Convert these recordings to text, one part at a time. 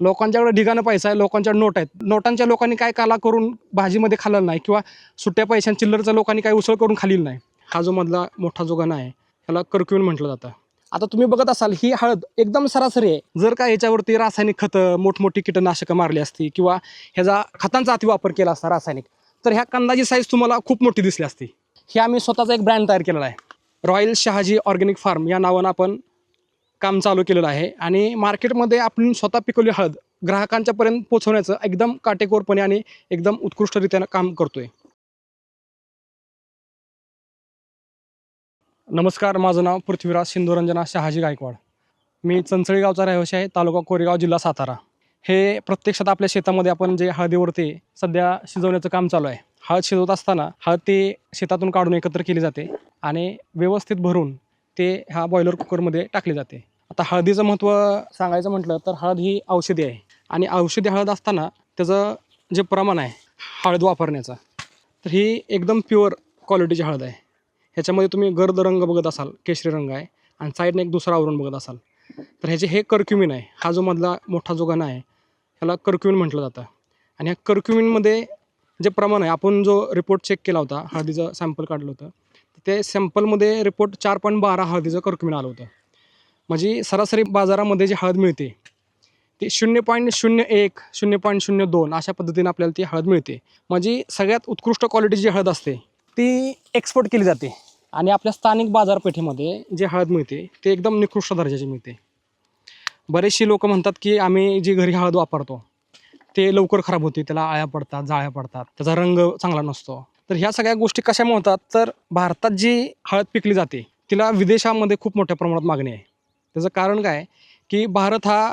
लोकांच्याकडे ढिगाणं पैसा आहे लोकांच्या नोट आहेत. नोटांच्या लोकांनी काय काला करून भाजीमध्ये खाल्लं नाही किंवा सुट्ट्या पैशां चिल्लरचा लोकांनी काय उसळ करून खाल्ली नाही. हा जो मधला मोठा जो गाणं आहे ह्याला कर्क्यून म्हटलं जातं. आता तुम्ही बघत असाल ही हळद एकदम सरासरी आहे. जर का याच्यावरती रासायनिक खतं मोठमोठी कीटकनाशकं मारली असती किंवा ह्याचा खतांचा अतिवापर केला असता रासायनिक तर ह्या कंदाची साईज तुम्हाला खूप मोठी दिसली असती. हे आम्ही स्वतःचा एक ब्रँड तयार केलेला आहे. रॉयल शहाजी ऑर्गॅनिक फार्म या नावानं आपण काम चालू केलेलं आहे. आणि मार्केटमध्ये आपण स्वतः पिकवली हळद ग्राहकांच्यापर्यंत पोहोचवण्याचं एकदम काटेकोरपणे आणि एकदम उत्कृष्टरित्यानं काम करतोय. नमस्कार माझं नाव पृथ्वीराज सिंधुरंजना शहाजी गायकवाड. मी चंचळी गावचा रहिवासी आहे तालुका कोरेगाव जिल्हा सातारा. हे प्रत्यक्षात आपल्या शेतामध्ये आपण जे हळदीवरती सध्या शिजवण्याचं काम चालू आहे. हळद शिजवत असताना हळद ती शेतातून काढून एकत्र केली जाते आणि व्यवस्थित भरून ते ह्या बॉयलर कुकरमध्ये टाकले जाते. आता हळदीचं महत्त्व सांगायचं म्हटलं तर हळद ही औषधी आहे. आणि औषधी हळद असताना त्याचं जे प्रमाण आहे हळद वापरण्याचं तर ही एकदम प्युअर क्वालिटीची हळद आहे. ह्याच्यामध्ये तुम्ही गर्द रंग बघत असाल केशरी रंग आहे आणि साईडने एक दुसरा आवरण बघत असाल. तर ह्याचे हे कर्क्युमिन आहे. हा जो मधला मोठा जो गाणं आहे ह्याला कर्क्युमिन म्हटलं जातं. आणि ह्या कर्क्युमिनमध्ये जे प्रमाण आहे आपण जो रिपोर्ट चेक केला होता हळदीचं सॅम्पल काढलं होतं ते सॅम्पलमध्ये रिपोर्ट चार पॉईंट बारा हळदीचं कर्क्युमिन आलं होतं. म्हणजे सरासरी बाजारामध्ये जी हळद मिळते ती शून्य पॉईंट शून्य एक शून्य पॉईंट शून्य दोन अशा पद्धतीने आपल्याला ती हळद मिळते. म्हणजे सगळ्यात उत्कृष्ट क्वालिटीची जी हळद असते ती एक्सपोर्ट केली जाते. आणि आपल्या स्थानिक बाजारपेठेमध्ये जे हळद मिळते ते एकदम निकृष्ट दर्जाची मिळते. बरेचशी लोक म्हणतात की आम्ही जी घरी हळद वापरतो ते लवकर खराब होते त्याला आळ्या पडतात जाळ्या पडतात त्याचा रंग चांगला नसतो. तर ह्या सगळ्या गोष्टी कशामुळे होतात? तर भारतात जी हळद पिकली जाते तिला विदेशामध्ये खूप मोठ्या प्रमाणात मागणी आहे. त्याचं कारण काय? की भारत हा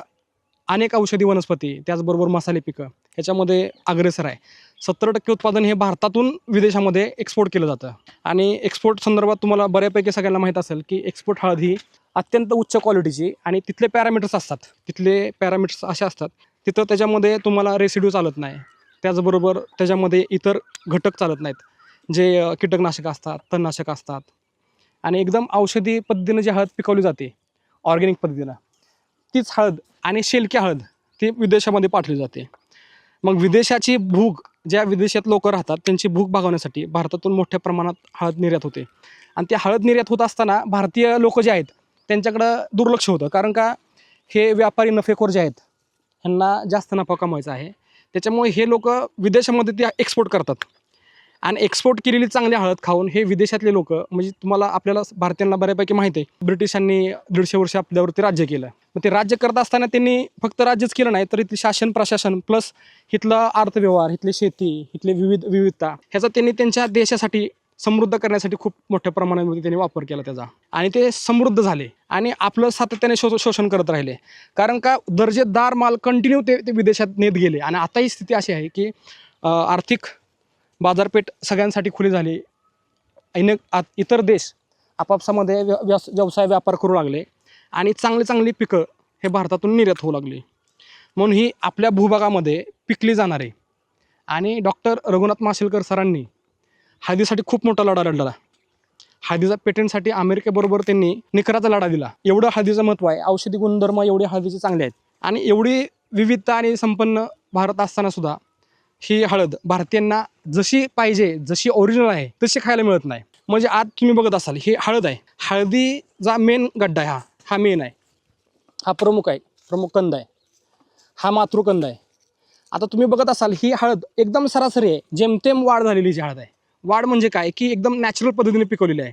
अनेक औषधी वनस्पती त्याचबरोबर मसाले पिकं ह्याच्यामध्ये अग्रेसर आहे. सत्तर टक्के उत्पादन हे भारतातून विदेशामध्ये एक्सपोर्ट केलं जातं. आणि एक्सपोर्ट संदर्भात तुम्हाला बऱ्यापैकी सगळ्यांना माहीत असेल की एक्सपोर्ट हळद ही अत्यंत उच्च क्वालिटीची आणि तिथले पॅरामीटर्स असतात. तिथले पॅरामीटर्स असे असतात. तिथं त्याच्यामध्ये तुम्हाला रेसिड्यू चालत नाही. त्याचबरोबर त्याच्यामध्ये इतर घटक चालत नाहीत. जे कीटकनाशक असतात तणनाशक असतात. आणि एकदम औषधी पद्धतीनं जी हळद पिकवली जाते ऑर्गॅनिक पद्धतीनं तीच हळद आणि शेलकी हळद ती विदेशामध्ये पाठवली जाते. मग विदेशाची भूक ज्या विदेशात लोक राहतात त्यांची भूक भागवण्यासाठी भारतातून मोठ्या प्रमाणात हळद निर्यात होते. आणि ते हळद निर्यात होत असताना भारतीय लोक जे आहेत त्यांच्याकडं दुर्लक्ष होतं. कारण का हे व्यापारी नफेखोर जे आहेत ह्यांना जास्त नफा कमवायचा आहे. त्याच्यामुळे हे लोक विदेशामध्ये ते एक्सपोर्ट करतात. आणि एक्सपोर्ट केलेली चांगली हळद खाऊन हे विदेशातले लोक म्हणजे तुम्हाला आपल्याला भारतीयांना बऱ्यापैकी माहिती आहे ब्रिटिशांनी दीडशे वर्ष आपल्यावरती राज्य केलं. मग ते राज्य करत असताना त्यांनी फक्त राज्यच केलं नाही तर इथले शासन प्रशासन प्लस इथलं अर्थव्यवहार इथली शेती इथली विविध विविधता ह्याचा त्यांनी त्यांच्या देशासाठी समृद्ध करण्यासाठी खूप मोठ्या प्रमाणामध्ये त्यांनी वापर केला त्याचा. आणि ते समृद्ध झाले. आणि आपलं सातत्याने शो शोषण करत राहिले. कारण का दर्जेदार माल कंटिन्यू ते ते विदेशात नेत गेले. आणि आता ही स्थिती अशी आहे की आर्थिक बाजारपेठ सगळ्यांसाठी खुली झाली. अनेक आत- इतर देश आपापसामध्ये व्य व्यवस व्यवसाय व्यापार करू लागले. आणि चांगली चांगली पिकं हे भारतातून निर्यात होऊ लागली. म्हणून ही आपल्या भूभागामध्ये पिकली जाणारे. आणि डॉक्टर रघुनाथ माशेलकर सरांनी हळदीसाठी खूप मोठा लढा लढला. हळदीचा पेटंटसाठी अमेरिकेबरोबर त्यांनी निकराचा लढा दिला. एवढं हळदीचं महत्त्व आहे. औषधी गुणधर्म एवढे हळदीचे चांगले आहेत. आणि एवढी विविधता आणि संपन्न भारत असताना सुद्धा ही हळद भारतीयांना जशी पाहिजे जशी ओरिजिनल आहे तशी खायला मिळत नाही. म्हणजे आज तुम्ही बघत असाल ही हळद आहे. हळदीचा मेन गड्डा आहे हा. हा मेन आहे. हा प्रमुख आहे. प्रमुख कंद आहे. हा मातृकंद आहे. आता तुम्ही बघत असाल ही हळद एकदम सरासरी आहे. जेमतेम वाढ झालेली जी हळद आहे. वाढ म्हणजे काय? की एकदम नॅचरल पद्धतीने पिकवलेली आहे.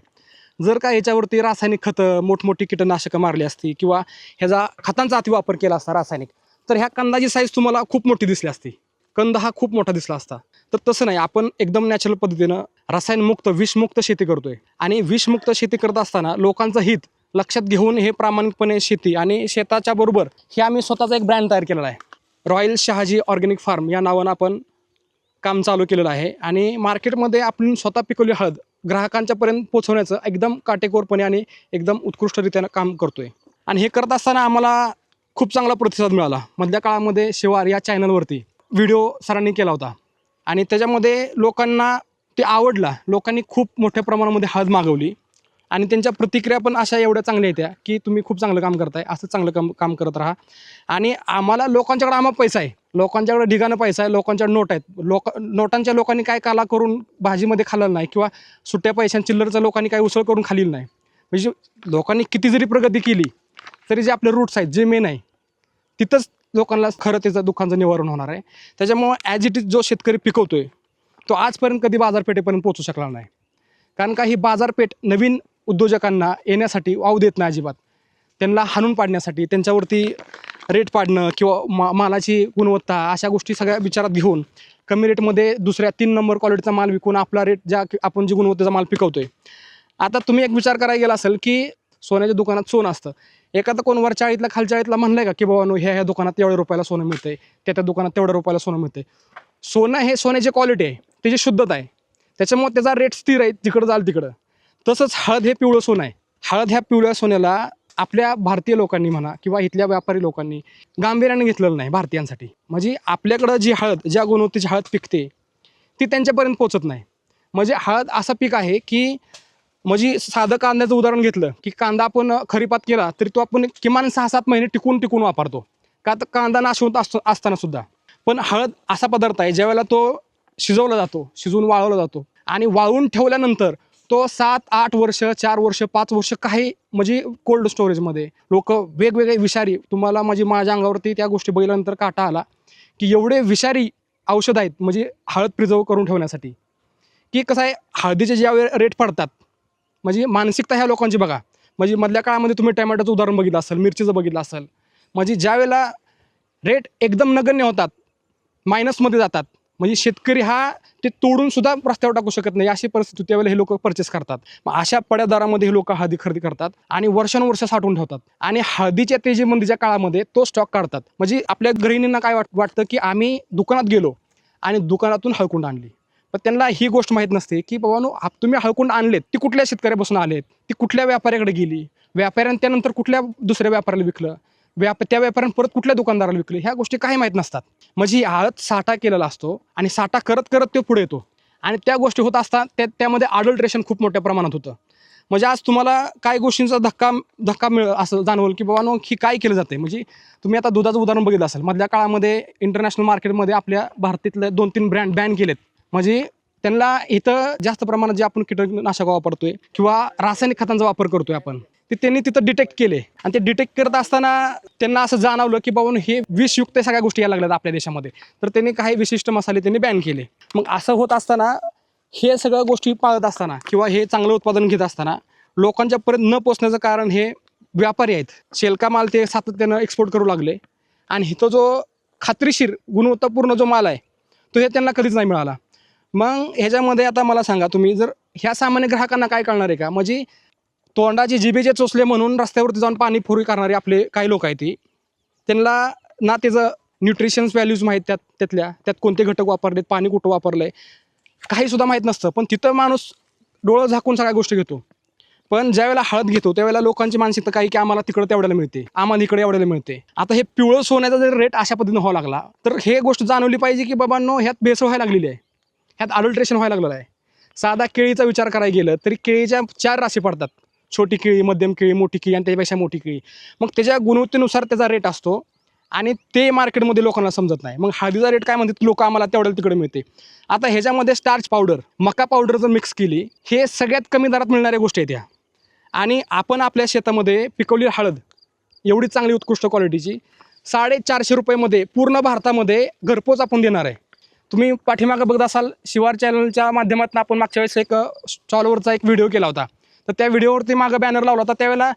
जर का याच्यावरती रासायनिक खतं मोठमोठी कीटकनाशकं मारली असती किंवा ह्याचा खतांचा अतिवापर केला असता रासायनिक तर ह्या कंदाची साईज तुम्हाला खूप मोठी दिसली असती. कंद हा खूप मोठा दिसला असता. तर तसं नाही आपण एकदम नॅचरल पद्धतीनं रसायनमुक्त विषमुक्त शेती करतोय. आणि विषमुक्त शेती करत असताना लोकांचं हित लक्षात घेऊन हे प्रामाणिकपणे शेती आणि शेताच्या बरोबर हे आम्ही स्वतःचा एक ब्रँड तयार केलेला आहे. रॉयल शहाजी ऑर्गॅनिक फार्म या नावानं आपण काम चालू केलेलं आहे. आणि मार्केटमध्ये आपण स्वतः पिकवली हळद ग्राहकांच्यापर्यंत पोहोचवण्याचं एकदम काटेकोरपणे आणि एकदम उत्कृष्टरित्यानं काम करतोय. आणि हे करत असताना आम्हाला खूप चांगला प्रतिसाद मिळाला. मधल्या काळामध्ये शिवार या चॅनलवरती व्हिडिओ सरांनी केला होता. आणि त्याच्यामध्ये लोकांना ते आवडला. लोकांनी खूप मोठ्या प्रमाणामध्ये हळद मागवली. आणि त्यांच्या प्रतिक्रिया पण अशा एवढ्या चांगल्या येत्या की तुम्ही खूप चांगलं काम करताय. असं चांगलं काम काम करत राहा. आणि आम्हाला लोकांच्याकडे आम्हाला पैसा आहे. लोकांच्याकडे ढिगाणं पैसा आहे लोकांच्याकडे नोट आहेत. लोक नोटांच्या लोकांनी काय काला करून भाजीमध्ये खाल्लं नाही किंवा सुट्ट्या पैशां चिल्लरचा लोकांनी काय उसळ करून खाल्लेलं नाही. म्हणजे लोकांनी किती जरी प्रगती केली तरी जे आपले रूट्स आहेत जे मेन आहे तिथंच लोकांना खरं त्याचं दुःखांचं निवारण होणार आहे. त्याच्यामुळं ॲज इट इज जो शेतकरी पिकवतो आहे तो आजपर्यंत कधी बाजारपेठेपर्यंत पोहोचू शकला नाही. कारण का ही बाजारपेठ नवीन उद्योजकांना येण्यासाठी वाव देत नाही अजिबात. त्यांना हाणून पाडण्यासाठी त्यांच्यावरती रेट पाडणं किंवा मा मालाची गुणवत्ता अशा गोष्टी सगळ्या विचारात घेऊन कमी रेटमध्ये दुसऱ्या तीन नंबर क्वालिटीचा माल विकून आपला रेट ज्या आपण जी गुणवत्तेचा माल पिकवतोय. आता तुम्ही एक विचार करायला गेला असेल की सोन्याच्या दुकानात सोनं असतं. एखादा कोण वर चाळीतला खाल चाळीतला म्हणलंय का की बाबा नो ह्या ह्या दुकानात तेवढ्या रुपयाला सोनं मिळतंय त्या त्या दुकानात तेवढ्या रुपयाला सोनं मिळतंय. सोनं हे सोन्याची क्वालिटी आहे त्याची शुद्धता आहे. त्याच्यामुळे त्याचा रेट स्थिर आहे तिकडं जाल तिकडं. तसंच हळद हे पिवळं सोनं आहे. हळद ह्या पिवळ्या सोन्याला आपल्या भारतीय लोकांनी म्हणा किंवा इथल्या व्यापारी लोकांनी गांभीर्याने घेतलेलं नाही भारतीयांसाठी. म्हणजे आपल्याकडं जी हळद ज्या गुणवत्तेची हळद पिकते ती त्यांच्यापर्यंत पोचत नाही. म्हणजे हळद असं पीक आहे की म्हणजे साधं कांद्याचं उदाहरण घेतलं की कांदा आपण खरीपात केला तरी तो आपण किमान सहा सात महिने टिकून टिकून वापरतो. का तर कांदा नाश असतो असताना सुद्धा. पण हळद असा पदार्थ आहे ज्यावेळेला तो शिजवला जातो शिजवून वाळवला जातो. आणि वाळून ठेवल्यानंतर तो सात आठ वर्ष चार वर्ष पाच वर्ष काही म्हणजे कोल्ड स्टोरेजमध्ये लोक वेगवेगळे विषारी तुम्हाला म्हणजे माझ्या अंगावरती त्या गोष्टी बघितल्यानंतर काटा आला की एवढे विषारी औषध आहेत म्हणजे हळद प्रिझर्व करून ठेवण्यासाठी की कसं आहे हळदीचे ज्या रेट पडतात म्हणजे मानसिकता ह्या लोकांची बघा. म्हणजे मधल्या काळामध्ये तुम्ही टॅमॅटोचं उदाहरण बघितलं असेल मिरचीचं बघितलं असेल म्हणजे ज्या वेळेला रेट एकदम नगण्य होतात मायनसमध्ये जातात म्हणजे शेतकरी हा ते तोडून सुद्धा रस्त्यावर टाकू शकत नाही. अशी परिस्थिती त्यावेळेला हे लोक परचेस करतात. मग अशा पड्या दरामध्ये हे लोक हळदी खरेदी करतात आणि वर्षानुवर्ष साठवून ठेवतात. आणि हळदीच्या तेजीमंदीच्या काळामध्ये तो स्टॉक काढतात. म्हणजे आपल्या गृहिणींना काय वाट वाटतं की आम्ही दुकानात गेलो आणि दुकानातून हळकुंड आणली. पण त्यांना ही गोष्ट माहीत नसते की बाबानो आप तुम्ही हळकुंड आणलेत ती कुठल्या शेतकऱ्यापासून आलेत? ती कुठल्या व्यापाऱ्याकडे गेली? व्यापाऱ्यानं त्यानंतर कुठल्या दुसऱ्या व्यापाऱ्याला विकलं? व्याप त्या व्यापाऱ्यानं परत कुठल्या दुकानदाराला विकले? ह्या गोष्टी काही माहीत नसतात. म्हणजे आळत हळद साठा केलेला असतो आणि साठा करत करत तो पुढे येतो. आणि त्या गोष्टी होत असतात त्या त्यामध्ये आडल्ट्रेशन खूप मोठ्या प्रमाणात होतं. म्हणजे आज तुम्हाला काय गोष्टींचा धक्का धक्का मिळ असं जाणवल की बाबा नो ही काय केलं जाते म्हणजे तुम्ही आता दुधाचं उदाहरण बघितलं असेल. मधल्या काळामध्ये इंटरनॅशनल मार्केटमध्ये आपल्या भारतातले दोन तीन ब्रँड बॅन केलेत. म्हणजे त्यांना इथं जास्त प्रमाणात जे आपण कीटकनाशक वापरतोय किंवा रासायनिक खतांचा वापर करतोय आपण ते त्यांनी तिथं डिटेक्ट केले. आणि ते डिटेक्ट करत असताना त्यांना असं जाणवलं की बाबा हे विषयुक्त सगळ्या गोष्टी यायला लागल्यात आपल्या देशामध्ये. तर त्यांनी काही विशिष्ट मसाले त्यांनी बॅन केले. मग असं होत असताना हे सगळ्या गोष्टी पाळत असताना किंवा हे चांगलं उत्पादन घेत असताना लोकांच्या पर्यंत न पोचण्याचं कारण हे व्यापारी आहेत. शेलका माल ते सातत्यानं एक्सपोर्ट करू लागले. आणि इथं जो खात्रीशीर गुणवत्तापूर्ण जो माल आहे तो हे त्यांना कधीच नाही मिळाला. मग ह्याच्यामध्ये आता मला सांगा तुम्ही जर ह्या सामान्य ग्राहकांना काय कळणार आहे का? म्हणजे तोंडाचे जिभेचे चोचले म्हणून रस्त्यावरती जाऊन पाणीपुरी करणारे आपले काही लोक आहेत ती त्यांना ना त्याचं न्यूट्रिशन्स व्हॅल्यूज माहीत त्यात त्यातल्या त्यात कोणते घटक वापरलेत पाणी कुठं वापरलं आहे काहीसुद्धा माहीत नसतं. पण तिथं माणूस डोळं झाकून सगळ्या गोष्टी घेतो. पण ज्यावेळेला हळद घेतो त्यावेळेला लोकांची मानसिकता काही की आम्हाला तिकडं तेवढ्याला मिळते आम्हाला इकडे एवढ्याला मिळते. आता हे पिवळं सोन्याचा जर रेट अशा पद्धतीनं व्हावा लागला तर हे गोष्ट जाणवली पाहिजे की बाबांनो ह्यात भेसळ व्हायला लागलेली आहे. ह्यात अडल्ट्रेशन व्हायला लागलेलं आहे. साधा केळीचा विचार करायला गेलं तरी केळीच्या चार राशी पडतात. छोटी केळी मध्यम केळी मोठी केळी आणि त्याच्यापेक्षा मोठी केळी. मग त्याच्या गुणवत्तेनुसार त्याचा रेट असतो आणि ते मार्केटमध्ये लोकांना समजत नाही. मग हळदीचा रेट काय म्हणतात? लोक आम्हाला तेवढ्याला तिकडे मिळते. आता ह्याच्यामध्ये स्टार्च पावडर मका पावडर जर मिक्स केली हे सगळ्यात कमी दरात मिळणाऱ्या गोष्टी आहेत ह्या. आणि आपण आपल्या शेतामध्ये पिकवली हळद एवढी चांगली उत्कृष्ट क्वालिटीची साडेचारशे रुपयेमध्ये पूर्ण भारतामध्ये घरपोच आपण देणार आहे. तुम्ही पाठीमागं बघत असाल शिवार चॅनलच्या माध्यमातून आपण मागच्या वेळेस एक स्टॉलवरचा एक व्हिडिओ केला होता. तर त्या व्हिडिओवरती मागं बॅनर लावला होता. त्यावेळेला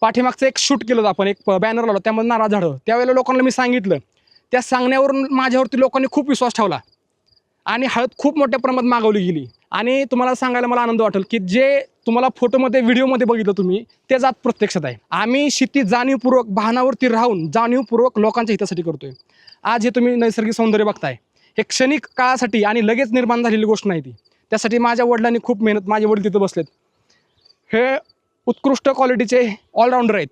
पाठीमागचं एक शूट केलं होतं आपण एक बॅनर लावला त्यामध्ये नारळ झाडं. त्यावेळेला लोकांना मी सांगितलं त्या सांगण्यावरून माझ्यावरती लोकांनी खूप विश्वास ठेवला. आणि हळद खूप मोठ्या प्रमाणात मागवली गेली. आणि तुम्हाला सांगायला मला आनंद वाटेल की जे तुम्हाला फोटोमध्ये व्हिडिओमध्ये बघितलं तुम्ही ते जात प्रत्यक्षात आहे. आम्ही शेती जाणीवपूर्वक वाहनावरती राहून जाणीवपूर्वक लोकांच्या हितासाठी करतोय. आज हे तुम्ही नैसर्गिक सौंदर्य बघताय. हे क्षणिक काळासाठी आणि लगेच निर्माण झालेली गोष्ट नाही ती. त्यासाठी माझ्या वडिलांनी खूप मेहनत माझे वडील तिथं बसलेत. हे उत्कृष्ट क्वालिटीचे ऑलराऊंडर आहेत.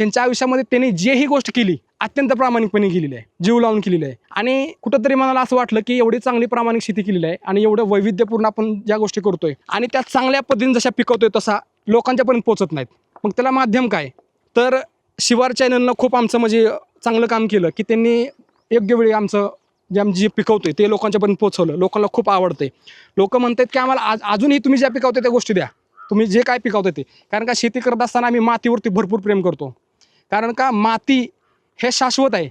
त्यांच्या आयुष्यामध्ये त्यांनी जेही गोष्ट केली अत्यंत प्रामाणिकपणे केलेली आहे. जीव लावून केलेली आहे. आणि कुठंतरी मला असं वाटलं की एवढी चांगली प्रामाणिक शेती केलेली आहे आणि एवढं वैविध्यपूर्ण आपण ज्या गोष्टी करतोय आणि त्या चांगल्या पद्धतीने जशा पिकवतोय तसा लोकांच्यापर्यंत पोचत नाहीत. मग त्याला माध्यम काय? तर शिवार चॅनलनं खूप आमचं म्हणजे चांगलं काम केलं की त्यांनी योग्य वेळी आमचं जे आम्ही जे पिकवतोय ते लोकांच्यापर्यंत पोचवलं लोकांना खूप आवडते लोक म्हणतात की आम्हाला आज अजूनही तुम्ही ज्या पिकवते त्या गोष्टी द्या. तुम्ही जे काय पिकवते ते. कारण का शेती करत असताना आम्ही मातीवरती भरपूर प्रेम करतो. कारण का माती हे शाश्वत आहे.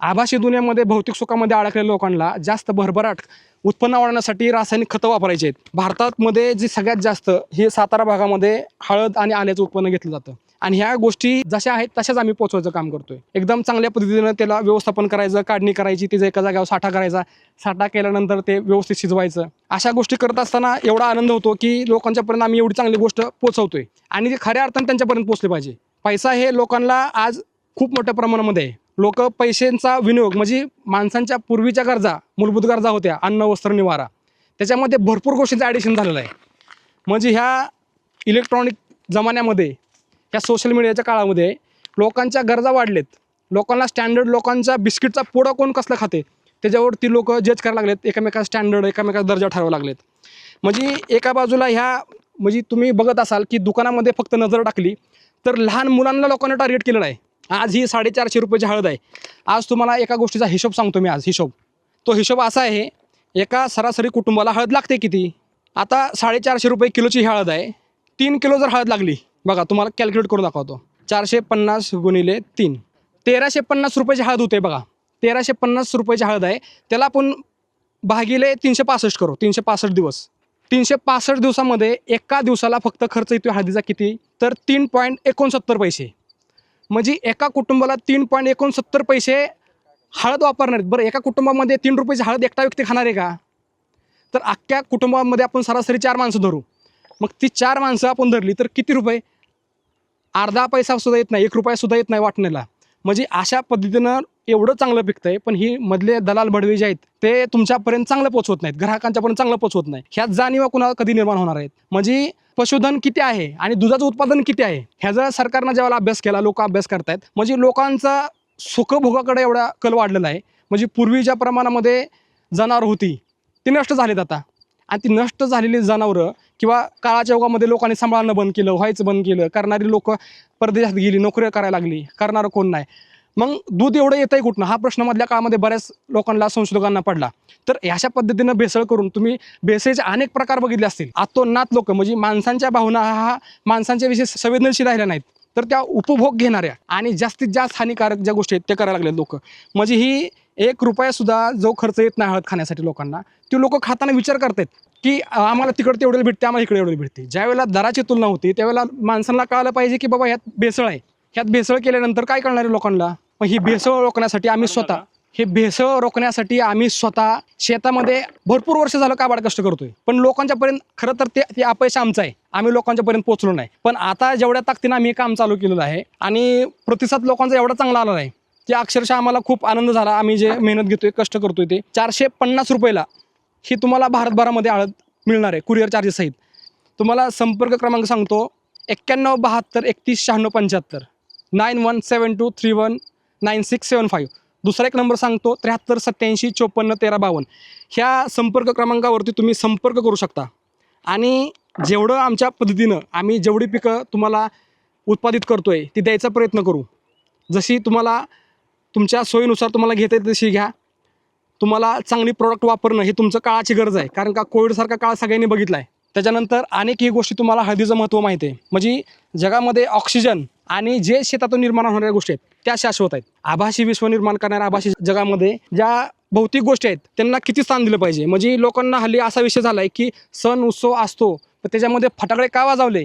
आभासी दुनियामध्ये भौतिक सुखामध्ये अडकलेल्या लोकांना जास्त भरभराट उत्पन्न वाढवण्यासाठी रासायनिक खतं वापरायचे आहेत. भारतामध्ये जे सगळ्यात जास्त हे सातारा भागामध्ये हळद आणि आल्याचं उत्पन्न घेतलं जातं. आणि ह्या गोष्टी जशा आहेत तशाच आम्ही पोचवायचं काम करतोय. एकदम चांगल्या पद्धतीनं त्याला व्यवस्थापन करायचं काढणी करायची तिचा एका जागेवर साठा करायचा. साठा केल्यानंतर ते व्यवस्थित शिजवायचं. अशा गोष्टी करत असताना एवढा आनंद होतो की लोकांच्यापर्यंत आम्ही एवढी चांगली गोष्ट पोचवतोय आणि ते खऱ्या अर्थानं त्यांच्यापर्यंत पोचले पाहिजे. पैसा हे लोकांना आज खूप मोठ्या प्रमाणामध्ये आहे. लोक पैशांचा विनियोग म्हणजे माणसांच्या पूर्वीच्या गरजा मूलभूत गरजा होत्या अन्न वस्त्र निवारा. त्याच्यामध्ये भरपूर गोष्टींचं ॲडिशन झालेलं आहे. म्हणजे ह्या इलेक्ट्रॉनिक जमान्यामध्ये ह्या सोशल मीडियाच्या काळामध्ये लोकांच्या गरजा वाढलेत. लोकांना स्टँडर्ड लोकांचा बिस्किटचा पोडा कोण कसला खाते? त्याच्यावरती लोक जज करायला लागलेत. एकामेका स्टँडर्ड एकामेकाचा दर्जा ठरवायला लागलेत. म्हणजे एका बाजूला ह्या म्हणजे तुम्ही बघत असाल की दुकानामध्ये फक्त नजर टाकली तर लहान मुलांना लोकांना टार्गेट केलेलं आहे. आज ही साडेचारशे रुपयाची हळद आहे. आज तुम्हाला एका गोष्टीचा हिशोब सांगतो मी आज हिशोब. तो हिशोब असा आहे एका सरासरी कुटुंबाला हळद लागते किती? आता साडेचारशे रुपये किलोची ही हळद आहे. तीन किलो जर हळद लागली बघा तुम्हाला कॅल्क्युलेट करून दाखवतो. चारशे पन्नास गुणिले तीन. तेराशे पन्नास रुपयाची हळद होते बघा. तेराशे पन्नास रुपयाची हळद आहे. त्याला आपण भागिले तीनशे पासष्ट करू. तीनशे पासष्ट दिवस. तीनशे पासष्ट दिवसामध्ये एका दिवसाला फक्त खर्च येतो हळदीचा किती? तर तीन पॉईंट एकोणसत्तर पैसे. म्हणजे एका कुटुंबाला तीन पॉईंट एकोणसत्तर पैसे हळद वापरणार आहेत. बरं एका कुटुंबामध्ये तीन रुपयाची हळद एकटा व्यक्ती खाणार आहे का? तर अख्ख्या कुटुंबामध्ये आपण सरासरी चार माणसं धरू. मग ती चार माणसं आपण धरली तर किती रुपये? अर्धा पैसा सुद्धा येत नाही एक रुपया सुद्धा येत नाही वाटण्याला म्हणजे अशा पद्धतीनं एवढं चांगलं पिकतं आहे पण ही मधले दलाल भडवे जे आहेत ते तुमच्यापर्यंत चांगलं पोचवत नाहीत ग्राहकांच्यापर्यंत चांगलं पोचवत नाही ह्यात जाणीवा कुणाला कधी निर्माण होणार आहेत? म्हणजे पशुधन किती आहे आणि दुधाचं उत्पादन किती आहे? ह्याचा सरकारनं ज्यावेळेला अभ्यास केला लोक अभ्यास करतायत म्हणजे लोकांचा सुखभोगाकडे एवढा कल वाढलेला आहे. म्हणजे पूर्वी ज्या प्रमाणामध्ये जनावरं होती ती नष्ट झालीत आता. आणि ती नष्ट झालेली जनावरं किंवा काळाच्या युगामध्ये लोकांनी सांभाळणं बंद केलं व्हायचं बंद केलं करणारी लोक परदेशात गेली नोकऱ्या करायला लागली करणारं कोण नाही? मग दूध एवढं येतंय कुठनं? हा प्रश्न मधल्या काळामध्ये बऱ्याच लोकांना संशोधकांना पडला. तर अशा पद्धतीनं भेसळ करून तुम्ही भेसळीचे अनेक प्रकार बघितले असतील. आतोनात लोक म्हणजे माणसांच्या भावना हा माणसांच्या विषयी संवेदनशील राहिल्या नाहीत. तर त्या उपभोग घेणाऱ्या आणि जास्तीत जास्त हानिकारक ज्या गोष्टी आहेत ते करायला लागले लोक. म्हणजे ही एक रुपयासुद्धा जो खर्च येत नाही हळद खाण्यासाठी लोकांना ते लोक खाताना विचार करतात की आम्हाला तिकडे तेवढे भेटते आम्हाला इकडे एवढे भेटते. ज्यावेळेला दराची तुलना होती त्यावेळेला माणसांना कळायला पाहिजे की बाबा ह्यात भेसळ आहे. ह्यात भेसळ केल्यानंतर काय करणार आहे लोकांना? मग ही भेसळ रोखण्यासाठी आम्ही स्वतः हे भेसळ रोखण्यासाठी आम्ही स्वतः शेतामध्ये भरपूर वर्ष झालं काबाड कष्ट करतोय. पण लोकांच्या पर्यंत खरं तर ते ते अपयश आमचं आहे. आम्ही लोकांच्या पर्यंत पोहोचलो नाही. पण आता जेवढ्या ताकदीनं आम्ही काम चालू केलेलं आहे आणि प्रतिसाद लोकांचा एवढा चांगला आला आहे की अक्षरशः आम्हाला खूप आनंद झाला. आम्ही जे मेहनत घेतोय कष्ट करतोय ते चारशे पन्नास रुपयाला ही तुम्हाला भारतभरामध्ये आळत मिळणार आहे कुरिअर चार्जेस सहित. तुम्हाला संपर्क क्रमांक सांगतो एक्क्याण्णव बहात्तर एकतीस शहाण्णव पंच्याहत्तर. Nine one seven two three one nine six seven five. दुसरा एक नंबर सांगतो त्र्याहत्तर सत्त्याऐंशी चोपन्न तेरा बावन्न. ह्या संपर्क क्रमांकावरती तुम्ही संपर्क करू शकता. आणि जेवढं आमच्या पद्धतीनं आम्ही जेवढी पिकं तुम्हाला उत्पादित करतो आहे ती द्यायचा प्रयत्न करू. जशी तुम्हाला तुमच्या सोयीनुसार तुम्हाला घेता येते तशी घ्या. तुम्हाला चांगली प्रोडक्ट वापरणं हे तुमचं काळाची गरज आहे. कारण का कोविडसारखा काळ सगळ्यांनी बघितला आहे त्याच्यानंतर अनेक ही गोष्टी तुम्हाला हळदीचं महत्त्व माहिती आहे. म्हणजे जगामध्ये ऑक्सिजन आणि जे शेतातून निर्माण होणाऱ्या गोष्टी आहेत त्या शाश्वत आहेत. आभासी विश्व निर्माण करणाऱ्या आभासी जगामध्ये ज्या भौतिक गोष्टी आहेत त्यांना किती स्थान दिलं पाहिजे? म्हणजे लोकांना हल्ली असा विषय झाला आहे की सण उत्सव असतो तर त्याच्यामध्ये फटाकडे का वाजवले?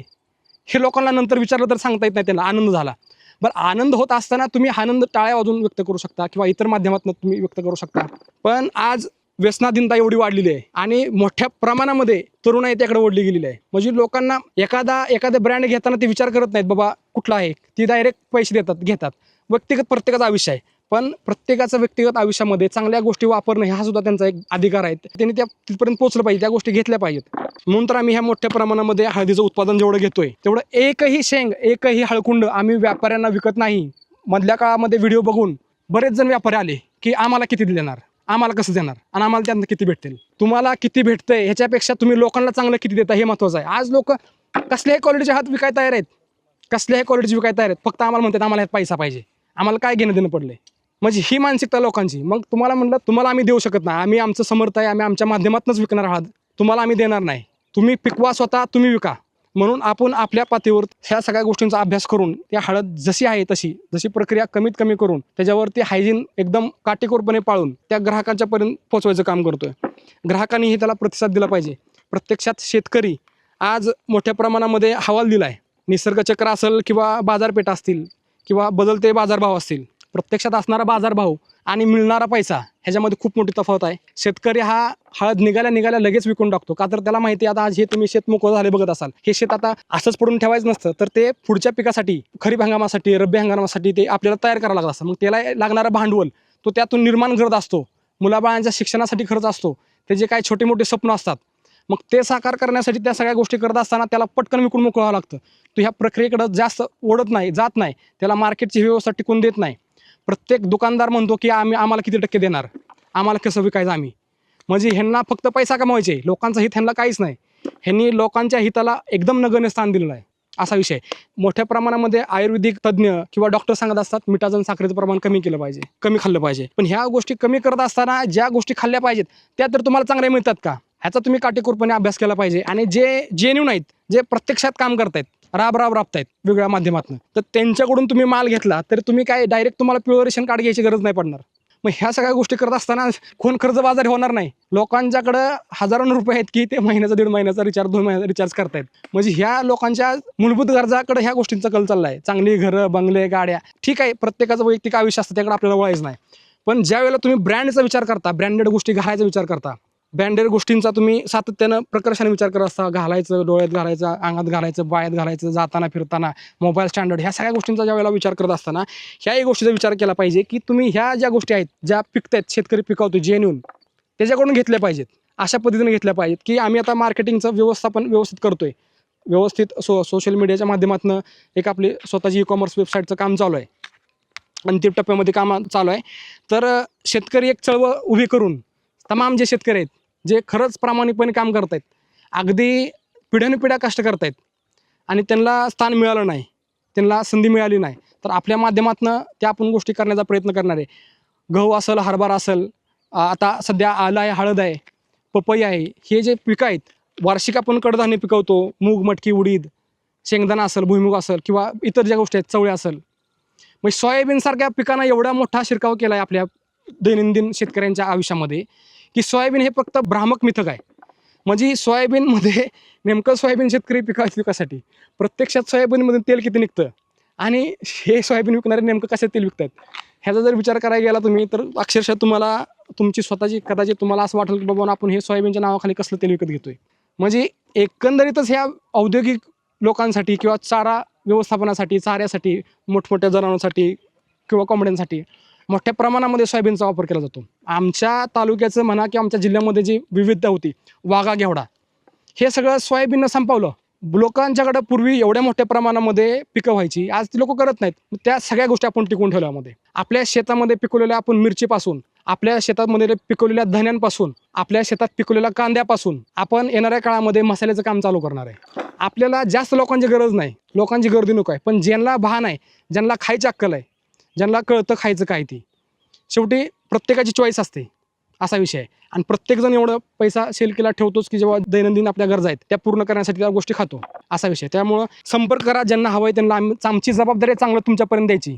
हे लोकांना नंतर विचारलं तर सांगता येत नाही त्यांना आनंद झाला. बरं आनंद होत असताना तुम्ही आनंद टाळ्या वाजून व्यक्त करू शकता किंवा इतर माध्यमातून तुम्ही व्यक्त करू शकता. पण आज व्यसनाधीनता एवढी वाढलेली आहे आणि मोठ्या प्रमाणामध्ये तरुणाई त्याकडे ओढली गेलेली आहे. म्हणजे लोकांना एखादा एखादा ब्रँड घेताना ते विचार करत नाहीत बाबा कुठला आहे? ती डायरेक्ट पैसे देतात घेतात. व्यक्तिगत प्रत्येकाचा आयुष्य आहे. पण प्रत्येकाचं व्यक्तिगत आयुष्यामध्ये चांगल्या गोष्टी वापरणं हा सुद्धा त्यांचा एक अधिकार आहे. त्यांनी त्या तिथपर्यंत पोहोचलं पाहिजे त्या गोष्टी घेतल्या पाहिजेत. म्हणून तर आम्ही ह्या मोठ्या प्रमाणामध्ये हळदीचं उत्पादन जेवढं घेतोय तेवढं एकही शेंग एकही हळकुंड आम्ही व्यापाऱ्यांना विकत नाही. मधल्या काळामध्ये व्हिडिओ बघून बरेच जण व्यापारी आले की आम्हाला किती देणार आम्हाला कसं देणार आणि आम्हाला त्यांना किती भेटतील. तुम्हाला किती भेटतंय ह्याच्यापेक्षा तुम्ही लोकांना चांगलं किती देता हे महत्त्वाचं आहे. आज लोक कसल्याही क्वालिटीचे हात विकाय तयार आहेत कसल्याही क्वालिटीचे विकाय तयार आहेत फक्त आम्हाला म्हणतात आम्हाला ह्यात पैसा पाहिजे. आम्हाला काय घेणं देणं पडले म्हणजे ही मानसिकता लोकांची. मग तुम्हाला म्हणलं तुम्हाला आम्ही देऊ शकत नाही. आम्ही आमचं समर्थ आहे. आम्ही आमच्या माध्यमातूनच विकणार आहात. तुम्हाला आम्ही देणार नाही. तुम्ही पिकवा स्वतः तुम्ही विका. म्हणून आपण आपल्या पातळीवर ह्या सगळ्या गोष्टींचा अभ्यास करून त्या हळद जशी आहे तशी जशी प्रक्रिया कमीत कमी करून त्याच्यावरती हायजीन एकदम काटेकोरपणे पाळून त्या ग्राहकांच्यापर्यंत पोचवायचं काम करतोय. ग्राहकांनीही त्याला प्रतिसाद दिला पाहिजे. प्रत्यक्षात शेतकरी आज मोठ्या प्रमाणामध्ये हवाल दिला आहे निसर्गचक्र असेल किंवा बाजारपेठ असतील किंवा बदलते बाजारभाव असतील. प्रत्यक्षात असणारा बाजारभाव आणि मिळणारा पैसा ह्याच्यामध्ये खूप मोठी तफावत आहे. शेतकरी हा हळद निघाल्या निघाल्या लगेच विकून टाकतो. का तर त्याला माहिती आहे आता आज हे तुम्ही शेत मोकळं झाले बघत असाल. हे शेत आता असंच पडून ठेवायचं नसतं. तर ते पुढच्या पिकासाठी खरीप हंगामासाठी रब्बी हंगामासाठी ते आपल्याला तयार करावं लागत असतं. मग त्याला लागणारं भांडवल तो त्यातून निर्माण करत असतो. मुलाबाळांच्या शिक्षणासाठी खर्च असतो. त्याचे काही छोटे मोठे स्वप्न असतात. मग ते साकार करण्यासाठी त्या सगळ्या गोष्टी करत असताना त्याला पटकन विकून मोकळावं लागतं. तो ह्या प्रक्रियेकडं जास्त ओढत नाही जात नाही. त्याला मार्केटची व्यवस्था टिकून देत नाही. प्रत्येक दुकानदार म्हणतो की आम्ही आम्हाला किती टक्के देणार? आम्हाला कसं विकायचं आम्ही? म्हणजे ह्यांना फक्त पैसा कमवायचे. लोकांचं हित ह्यांना काहीच नाही. ह्यांनी लोकांच्या हिताला एकदम नगण्य स्थान दिलेलं आहे. असा विषय मोठ्या प्रमाणामध्ये आयुर्वेदिक तज्ज्ञ किंवा डॉक्टर सांगत असतात मिठाजन साखरेचं प्रमाण कमी केलं पाहिजे. कमी खाल्लं पाहिजे. पण ह्या गोष्टी कमी करत असताना ज्या गोष्टी खाल्ल्या पाहिजेत त्या तर तुम्हाला चांगल्या मिळतात का? ह्याचा तुम्ही काटेकोरपणे अभ्यास केला पाहिजे. आणि जे जेन्यून आहेत जे प्रत्यक्षात काम करतायत राब राब राबतायत वेगळ्या माध्यमातून. तर त्यांच्याकडून तुम्ही माल घेतला तर तुम्ही काय डायरेक्ट तुम्हाला प्युअर रेशन कार्ड घ्यायची गरज नाही पडणार. मग ह्या सगळ्या गोष्टी करत असताना कोण कर्ज बाजार होणार नाही. लोकांच्याकडं हजारो रुपये आहेत की ते महिन्याचा दीड महिन्याचा रिचार्ज दोन महिन्याचा रिचार्ज करतायत. म्हणजे ह्या लोकांच्या मूलभूत गरजाकडे ह्या गोष्टींचा कल चालला आहे चांगली घरं बंगले गाड्या ठीक आहे प्रत्येकाचं वैयक्तिक आयुष्य असतं त्याकडे आपल्याला वळायचं नाही. पण ज्या वेळेला तुम्ही ब्रँडचा विचार करता ब्रँडेड गोष्टी घालायचा विचार करता ब्रँडेड गोष्टींचा तुम्ही सातत्यानं प्रकर्षाने विचार करत असता. घालायचं डोळ्यात घालायचं अंगात घालायचं बायात घालायचं जाताना फिरताना मोबाईल स्टँडर्ड ह्या सगळ्या गोष्टींचा ज्या वेळेला विचार करत असताना ह्याही गोष्टीचा विचार केला पाहिजे की तुम्ही ह्या ज्या गोष्टी आहेत ज्या पिकतायत शेतकरी पिकवतो जेन्युन त्याच्याकडून घेतल्या पाहिजेत. अशा पद्धतीने घेतल्या पाहिजेत की आम्ही आता मार्केटिंगचं व्यवस्थापन व्यवस्थित करतोय. व्यवस्थित सो सोशल मीडियाच्या माध्यमातून एक आपली स्वतःची ई कॉमर्स वेबसाईटचं काम चालू आहे. अंतिम टप्प्यामध्ये काम चालू आहे. तर शेतकरी एक चळवळ उभी करून तमाम जे शेतकरी आहेत जे खरंच प्रामाणिकपणे काम करत आहेत अगदी पिढ्यानपिढ्या कष्ट करत आहेत आणि त्यांना स्थान मिळालं नाही. त्यांना संधी मिळाली नाही. तर आपल्या माध्यमातून त्या आपण गोष्टी करण्याचा प्रयत्न करणार आहे. गहू असेल हरभरा असेल आता सध्या आलं आहे हळद आहे पपई आहे हे जे पिकं आहेत वार्षिक आपण कडधान्य पिकवतो मूग मटकी उडीद शेंगदाणा असेल भुईमुग असेल किंवा इतर ज्या गोष्टी आहेत चवळी असेल. मग म्हणजे सोयाबीनसारख्या पिकांना एवढा मोठा शिरकाव केला आहे आपल्या दैनंदिन शेतकऱ्यांच्या आयुष्यामध्ये. की सोयाबीन हे फक्त भ्रामक मिथक आहे. म्हणजे सोयाबीनमध्ये नेमकं सोयाबीन शेतकरी पिकायचं विकासाठी प्रत्यक्षात सोयाबीनमधून तेल किती निघतं? आणि हे सोयाबीन विकणारे नेमकं कसे तेल विकतात? ह्याचा जर विचार करायला गेला तुम्ही तर अक्षरशः तुम्हाला तुमची स्वतःची कदाचित तुम्हाला असं वाटेल की बाबा आपण हे सोयाबीनच्या नावाखाली कसलं तेल विकत घेतोय. म्हणजे एकंदरीतच ह्या औद्योगिक लोकांसाठी किंवा चारा व्यवस्थापनासाठी चाऱ्यासाठी मोठमोठ्या जनावरांसाठी किंवा कोंबड्यांसाठी मोठ्या प्रमाणामध्ये सोयाबीनचा वापर केला जातो. आमच्या तालुक्याचं म्हणा किंवा आमच्या जिल्ह्यामध्ये जी विविधता होती वाघा घेवडा हे सगळं सोयाबीननं संपवलं. लोकांच्याकडं पूर्वी एवढ्या मोठ्या प्रमाणामध्ये पिकं व्हायची आज ती लोक करत नाहीत. त्या सगळ्या गोष्टी आपण टिकून ठेवल्यामध्ये आपल्या शेतामध्ये पिकवलेल्या आपण मिरचीपासून आपल्या शेतामध्ये पिकवलेल्या धन्यांपासून आपल्या शेतात पिकवलेल्या कांद्यापासून आपण येणाऱ्या काळामध्ये मसाल्याचं काम चालू करणार आहे. आपल्याला जास्त लोकांची गरज नाही. लोकांची गर्दी नको आहे. पण ज्यांना भान आहे ज्यांना खायची अक्कल आहे ज्यांना कळतं खायचं काय ते. शेवटी प्रत्येकाची चॉईस असते. असा विषय आहे. आणि प्रत्येकजण एवढं पैसा सेल केला ठेवतोच की जेव्हा दैनंदिन आपल्या गरजा आहेत त्या पूर्ण करण्यासाठी त्या गोष्टी खातो. असा विषय त्यामुळं संपर्क करा ज्यांना हवं आहे त्यांना आम्ही आमची जबाबदारी चांगलं तुमच्यापर्यंत द्यायची.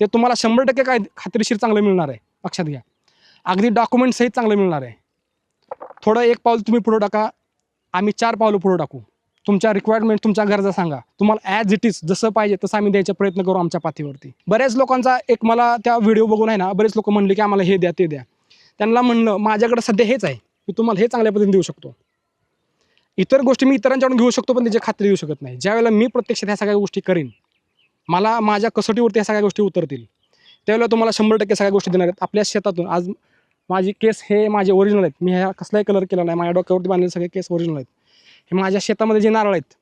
ते तुम्हाला शंभर टक्के काय खात्रीशीर चांगलं मिळणार आहे. लक्षात घ्या. अगदी डॉक्युमेंट्सही चांगलं मिळणार आहे. थोडं एक पाऊल तुम्ही पुढं टाका. आम्ही चार पावलं पुढं टाकू. तुमच्या रिक्वायरमेंट तुमच्या गरजा सांगा. तुम्हाला ॲज इट इज जसं पाहिजे तसं आम्ही द्यायचा प्रयत्न करू आमच्या पाथीवरती बऱ्याच लोकांचा एक मला त्या व्हिडिओ बघून आहे ना बरेच लोक म्हणले की आम्हाला हे द्या ते द्या. त्यांना म्हणणं माझ्याकडे सध्या हेच आहे. मी तुम्हाला हे चांगल्या पद्धतीने देऊ शकतो. इतर गोष्टी मी इतरांच्याकडून घेऊ शकतो पण त्याची खात्री देऊ शकत नाही. ज्यावेळेला मी प्रत्यक्षात ह्या सगळ्या गोष्टी करीन मला माझ्या कसोटीवरती ह्या सगळ्या गोष्टी उतरतील. त्यावेळेला तुम्हाला शंभर टक्के सगळ्या गोष्टी देणार आहेत. आपल्या शेतातून आज माझी केस हे माझे ओरिजिनल आहेत. मी ह्या कसलाही कलर केला नाही माझ्या डोक्यावरती बांधलेले सगळे केस ओरिजिनल आहेत. हे माझ्या शेतामध्ये जे नारळ आहेत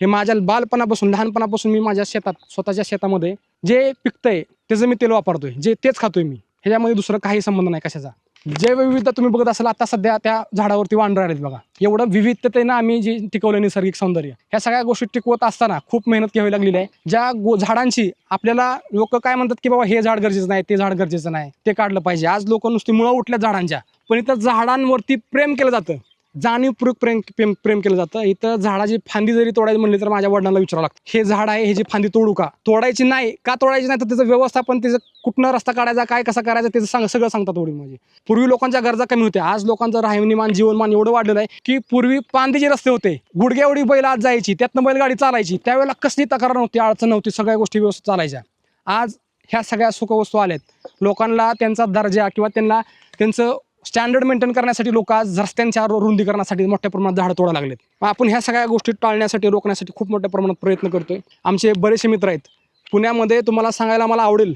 हे माझ्या बालपणापासून लहानपणापासून मी माझ्या शेतात स्वतःच्या शेतामध्ये जे पिकतंय त्याचं मी तेल वापरतोय जे तेच खातोय मी. ह्याच्यामध्ये दुसरं काही संबंध नाही कशाचा. जैवविविधता तुम्ही बघत असाल आता सध्या त्या झाडावरती वांढर आहेत बघा. एवढं विविधतेनं आम्ही जे टिकवलं नैसर्गिक सौंदर्य ह्या सगळ्या गोष्टी टिकवत असताना खूप मेहनत घ्यावी लागलेली आहे. ज्या गो झाडांची आपल्याला लोक काय म्हणतात की बाबा हे झाड गरजेचं नाही ते झाड गरजेचं नाही ते काढलं पाहिजे. आज लोक नुसती मुळं उठल्या झाडांच्या पण इथं झाडांवरती प्रेम केलं जातं. जाणीवपूर्वक प्रेम प्रेम प्रेम केलं जातं. इथं झाडाची फांदी जरी तोडायची म्हणली तर माझ्या वडिलांना विचारावं लागतं. हे झाड आहे ह्याची फांदी तोडू का? तोडायची नाही का तोडायची नाही तर त्याचं व्यवस्थापन त्याचं कुठनं रस्ता काढायचा काय कसा करायचा त्याचं सांग सगळं सांगतात तोडी म्हणजे पूर्वी लोकांच्या गरजा कमी होत्या. आज लोकांचं राहणीमान जीवनमान एवढं वाढलेलं आहे की पूर्वी पांदीचे रस्ते होते. गुडघ्या एवढी बैल आज जायची त्यातनं बैलगाडी चालायची. त्यावेळेला कसली तक्रार नव्हती अडचण नव्हती सगळ्या गोष्टी व्यवस्थित चालायच्या. आज ह्या सगळ्या सुखवस्तू आल्यात. लोकांना त्यांचा दर्जा किंवा त्यांना त्यांचं स्टँडर्ड मेंटेन करण्यासाठी लोक आज रस्त्यांच्या रुंदीकरणासाठी मोठ्या प्रमाणात झाडं तोडा लागलेत. आपण ह्या सगळ्या गोष्टी टाळण्यासाठी रोखण्यासाठी खूप मोठ्या प्रमाणात प्रयत्न करतोय. आमचे बरेचसे मित्र आहेत. पुण्यामध्ये तुम्हाला सांगायला मला आवडेल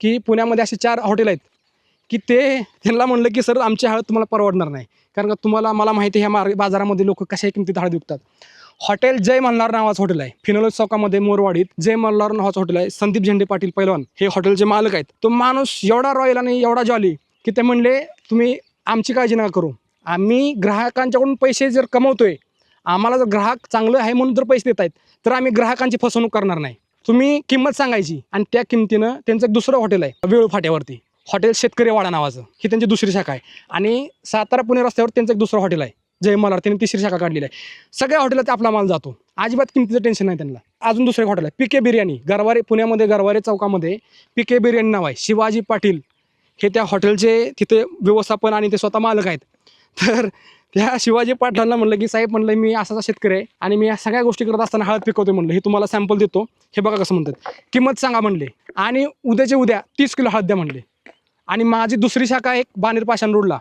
की पुण्यामध्ये असे चार हॉटेल आहेत की ते त्यांना म्हणलं की सर आमची हळद तुम्हाला परवडणार नाही. कारण का तुम्हाला मला माहिती आहे ह्या मार्ग बाजारामध्ये लोक कशा किमतीत हळद विकतात. हॉटेल जय मल्हार नावाचं हॉटेल आहे. फिनोलोज चौकामध्ये मोरवाडीत जय मल्हार नावाचं हॉटेल आहे. संदीप झेंडे पाटील पैलवान हे हॉटेलचे मालक आहेत. तो माणूस एवढा रॉयल आणि एवढा जॉली की ते म्हणले तुम्ही आमची काळजी नका करू. आम्ही ग्राहकांच्याकडून पैसे जर कमवतोय आम्हाला जर ग्राहक चांगलं आहे म्हणून जर पैसे देत आहेत तर आम्ही ग्राहकांची फसवणूक करणार नाही. तुम्ही किंमत सांगायची आणि त्या किमतीनं त्यांचं एक दुसरं हॉटेल आहे वेळू फाट्यावरती. हॉटेल शेतकरी वाडा नावाचं. ही त्यांची दुसरी शाखा आहे. आणि सातारा पुणे रस्त्यावर त्यांचं एक दुसरं हॉटेल आहे. जय मल्हार त्यांनी तिसरी शाखा काढलेली आहे. सगळ्या हॉटेलात आपला माल जातो. अजिबात किमतीचं टेन्शन नाही त्यांना. अजून दुसरे हॉटेल आहे पीके बिर्याणी. गरवारे पुण्यामध्ये गरवारे चौकामध्ये पिके बिर्याणी नाव आहे. शिवाजी पाटील हे त्या हॉटेलचे तिथे व्यवस्थापन आणि ते स्वतः मालक आहेत. तर त्या शिवाजी पाटलांना म्हणलं की साहेब म्हणलं मी असाचा शेतकरी आहे आणि मी या सगळ्या गोष्टी करत असताना हळद पिकवतो म्हणलं. हे तुम्हाला सॅम्पल देतो. हे बघा कसं म्हणतात. किंमत सांगा म्हणले. आणि उद्याचे उद्या तीस किलो हळद द्या म्हणले. आणि माझी दुसरी शाखा एक बानेर पाषाण रोडला.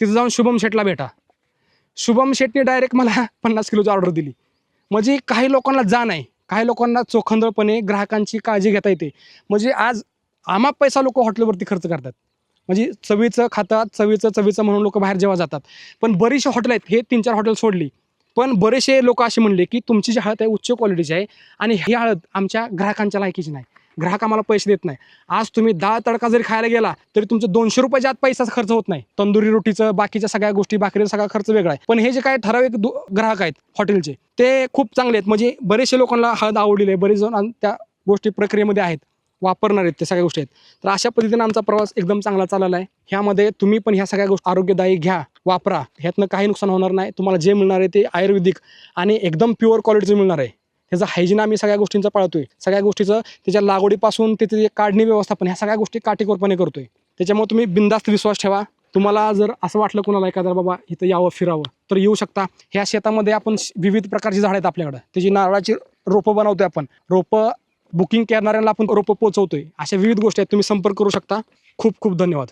तिथं जाऊन शुभम शेटला भेटा. शुभम शेटने डायरेक्ट मला पन्नास किलोची ऑर्डर दिली. म्हणजे काही लोकांना जाण आहे. काही लोकांना चोखंदळपणे ग्राहकांची काळजी घेता येते. म्हणजे आज आम्हा पैसा लोक हॉटेलवरती खर्च करतात. म्हणजे चवीचं खातात चवीचं चवीचं म्हणून लोक बाहेर जेव्हा जातात. पण बरीचशी हॉटेल आहेत हे तीन चार हॉटेल सोडली. पण बरेचसे लोक असे म्हणले की तुमची जी हळद आहे उच्च क्वालिटीची आहे आणि ही हळद आमच्या ग्राहकांच्या लायकीची नाही. ग्राहक आम्हाला पैसे देत नाही. आज तुम्ही डाळ तडका जरी खायला गेला तरी तुमचं दोनशे रुपयाच्या आत पैसा खर्च होत नाही. तंदुरी रोटीचं बाकीच्या सगळ्या गोष्टी बाकीचा सगळा खर्च वेगळा आहे. पण हे जे काय ठराविक दु- ग्राहक आहेत हॉटेलचे ते खूप चांगले आहेत. म्हणजे बरेचसे लोकांना हळद आवडलेली आहे बरेच जण आणि त्या गोष्टी प्रक्रियेमध्ये आहेत. वापरणार आहेत त्या सगळ्या गोष्टी आहेत. तर अशा पद्धतीने आमचा प्रवास एकदम चांगला चाललेला आहे. ह्यामध्ये तुम्ही पण ह्या सगळ्या गोष्टी आरोग्यदायी घ्या वापरा. ह्यातनं काही नुकसान होणार नाही. तुम्हाला जे मिळणार आहे ते आयुर्वेदिक आणि एकदम प्युअर क्वालिटीचं मिळणार आहे. त्याचं हायजीन आम्ही सगळ्या गोष्टींचं पाळतोय. सगळ्या गोष्टीचं त्याच्या लागवडीपासून ते त्याचे काढणी व्यवस्थापन ह्या सगळ्या गोष्टी काटेकोरपणे करतोय. त्याच्यामुळे तुम्ही बिंदास्त विश्वास ठेवा. तुम्हाला जर असं वाटलं कुणाला एखादा बाबा इथं यावं फिरावं तर येऊ शकता. ह्या शेतामध्ये आपण विविध प्रकारची झाडं आहेत आपल्याकडं. त्याची नारळाची रोपं बनवतोय आपण. रोपं बुकिंग करणाऱ्यांना आपण रोपं पोहोचवतोय. अशा विविध गोष्टी आहेत. तुम्ही संपर्क करू शकता. खूप खूप धन्यवाद.